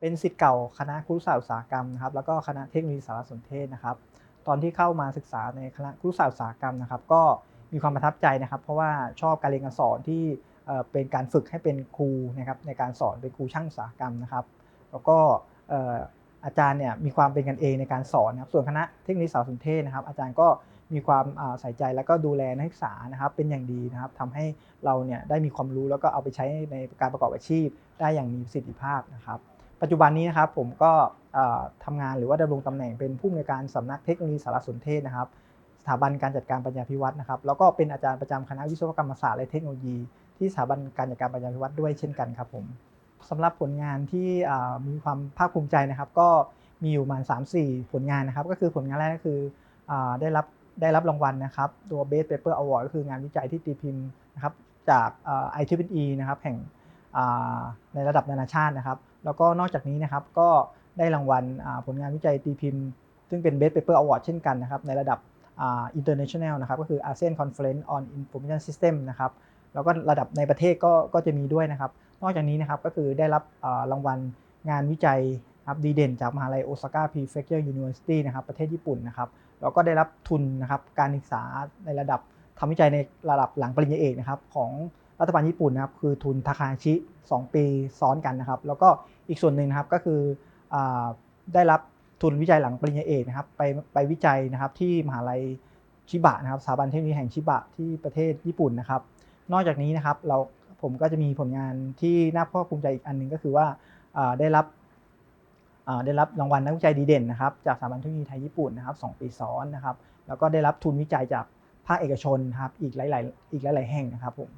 เป็นสิทธิ์เก่าคณะครุศาสตร์อุตสาหกรรมนะครับ แล้วก็คณะเทคโนโลยีสารสนเทศนะครับ ตอนที่เข้ามาศึกษาในคณะครุศาสตร์อุตสาหกรรมนะครับ ก็มีความประทับใจนะครับ เพราะว่าชอบการเรียนการสอนที่เป็นการฝึกให้เป็นครูนะครับในการสอนเป็นครูช่างอุตสาหกรรมนะครับ แล้วก็อาจารย์เนี่ยมีความเป็นกันเองในการสอนนะครับ ส่วนคณะเทคโนโลยีสารสนเทศนะครับ อาจารย์ก็มีความใส่ใจแล้วก็ดูแลนักศึกษานะครับ เป็นอย่างดีนะครับทำให้เราเนี่ยได้มีความรู้แล้วก็เอาไปใช้ในการประกอบอาชีพ ได้อย่างมีประสิทธิภาพนะครับ ปัจจุบันนี้นะครับผมก็เอ่อทำงานหรือว่าดำรงตำแหน่งเป็นผู้อำนวยการสำนักเทคโนโลยีสารสนเทศนะครับ สถาบันการจัดการปัญญาพิวัตรนะครับ แล้วก็เป็นอาจารย์ประจำคณะวิศวกรรมศาสตร์และเทคโนโลยี ที่สถาบันการจัดการปัญญาพิวัตรด้วยเช่นกันครับผมสำหรับผลงานที่มีความภาคภูมิใจนะครับ ก็มีอยู่ประมาณ3-4 ผลงานนะครับ ก็คือผลงานแรกก็คือได้รับได้รับรางวัลนะครับตัว Best Paper Award ก็คืองานวิจัยที่ตีพิมพ์นะครับจากอ่า IEEE นะครับแห่ง ในระดับนานาชาตินะครับ แล้วก็นอกจากนี้นะครับก็ได้รางวัลผลงานวิจัยตีพิมพ์ ซึ่งเป็น Best Paper Award เช่นกันนะครับในระดับ international นะครับก็คือ ASEAN Conference on Information System นะครับแล้วก็ระดับในประเทศก็ก็จะมีด้วยนะครับ นอกจากนี้นะครับก็คือได้รับรางวัลงานวิจัยครับดีเด่นจากมหาลัยโอซาก้า Prefecture University นะครับประเทศญี่ปุ่นนะครับแล้วก็ได้รับทุนนะครับการศึกษาในระดับทำวิจัยในระดับหลังปริญญาเอกนะครับของ รัฐบาลญี่ปุ่นนะครับคือทุนทาคาชิ2 ปีซ้อนกันนะครับ แล้วก็อีกส่วนหนึ่งนะครับก็คืออได้รับทุนวิจัยหลังปริญญาเอกนะครับไปไปวิจัยนะครับที่มหาลัยชิบะนะครับสถาบันเทคโนโลยีแห่งชิบะที่ประเทศญี่ปุ่นนะครับ นอกจากนี้นะครับเราผมก็จะมีผลงานที่น่าภาคภูมิใจอีกอันหนึงก็คือว่าได้รับได้รับรางวัลนักวิจัยดีเด่นนะครับจากสถาบันเทคโนโลยีไทยญี่ปุ่นนะครับสปีซ้อนนะครับ แล้วก็ได้รับทุนวิจัยจากภาคเอกชนครับอีกหลาย ๆ อีกหลาย ๆ แห่งนะครับผม